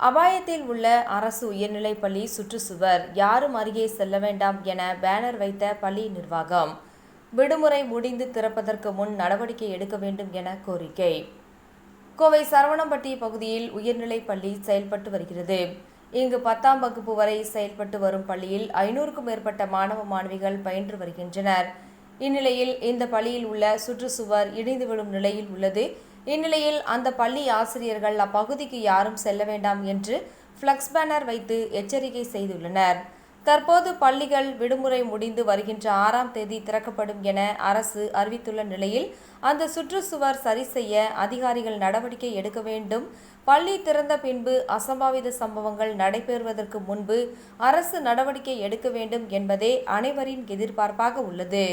அபாயத்தில் உள்ள அரசு உயர்நிலைப்பள்ளி சுற்றுச்சுவர் யாரும் அருகே செல்ல வேண்டாம் என பேனர் வைத்த பள்ளி நிர்வாகம். விடுமுறை முடிந்து திறப்பதற்கு முன் நடவடிக்கை எடுக்க வேண்டும் என கோரிக்கை. கோவை சரவணம்பட்டி பகுதியில் உயர்நிலைப் பள்ளி செயல்பட்டு வருகிறது. இங்கு பத்தாம் வகுப்பு வரை செயல்பட்டு வரும் பள்ளியில் ஐநூறுக்கும் மேற்பட்ட மாணவ மாணவிகள் பயின்று வருகின்றனர். இந்நிலையில் இந்த பள்ளியில் உள்ள சுற்றுச்சுவர் இடிந்து விழும் நிலையில் உள்ளது. இந்நிலையில் அந்த பள்ளி ஆசிரியர்கள் அப்பகுதிக்கு யாரும் செல்ல வேண்டாம் என்று ஃப்ளக்ஸ் பேனர் வைத்து எச்சரிக்கை செய்துள்ளனர். தற்போது பள்ளிகள் விடுமுறை முடிந்து வருகின்ற ஆறாம் தேதி திறக்கப்படும் என அரசு அறிவித்துள்ள நிலையில் அந்த சுற்றுச்சுவர் சரி செய்ய அதிகாரிகள் நடவடிக்கை எடுக்க வேண்டும். பள்ளி திறந்த பின்பு அசம்பாவித சம்பவங்கள் நடைபெறுவதற்கு முன்பு அரசு நடவடிக்கை எடுக்க வேண்டும் என்பதே அனைவரின் எதிர்பார்ப்பாக உள்ளது.